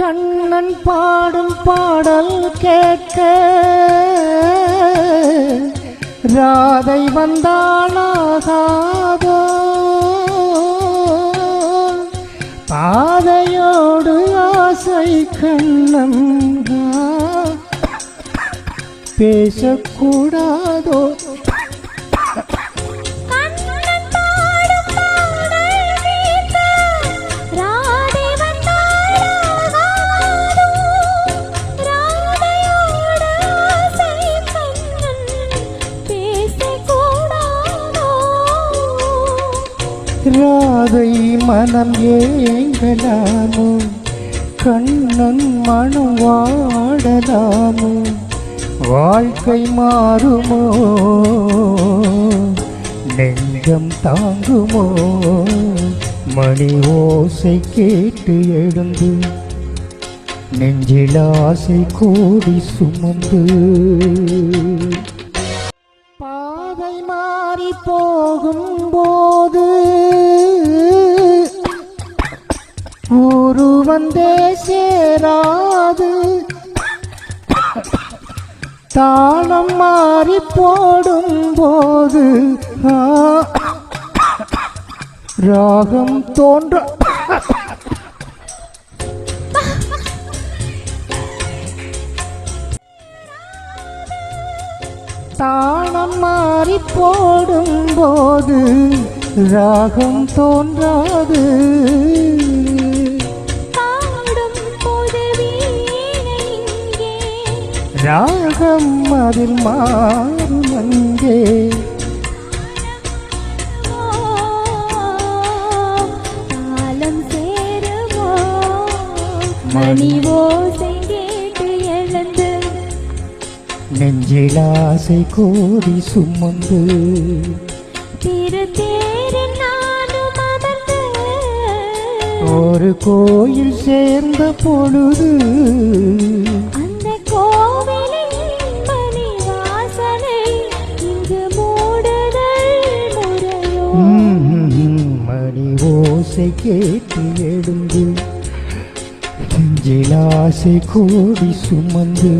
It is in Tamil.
கண்ணன் பாடும் பாடல் கேட்க. ராதை வந்தாளாகாதோ பாதையோடு ஆசை கண்ணன் பேசக்கூடாதோ. ராதை மனம் ஏங்கலாமோ? கண்ணன் மனம் வாடலாமோ? வாழ்க்கை மாறுமோ? நெஞ்சம் தாங்குமோ? மணி ஓசை கேட்டு எழுந்து நெஞ்சில் ஆசை கூடி சுமந்து பாதை மாறி போகும்போது வந்தே சேராது. தாளம் மாறி போடும் போது ராகம் தோன்ற. தாளம் மாறி போடும் போது ராகம் தோன்றாது. ராகம் அதில் மாறும் அங்கே. காலம் சேருமோ? மணி. ஓசை கேட்டு எழுந்து. நெஞ்சில் ஆசை கோடி சுமந்து ஒரு கோயில் சேர்ந்த பொழுது மணி ஓசை கேட்டு எழுந்து நெஞ்சில் ஆசை கோடி சுமந்து.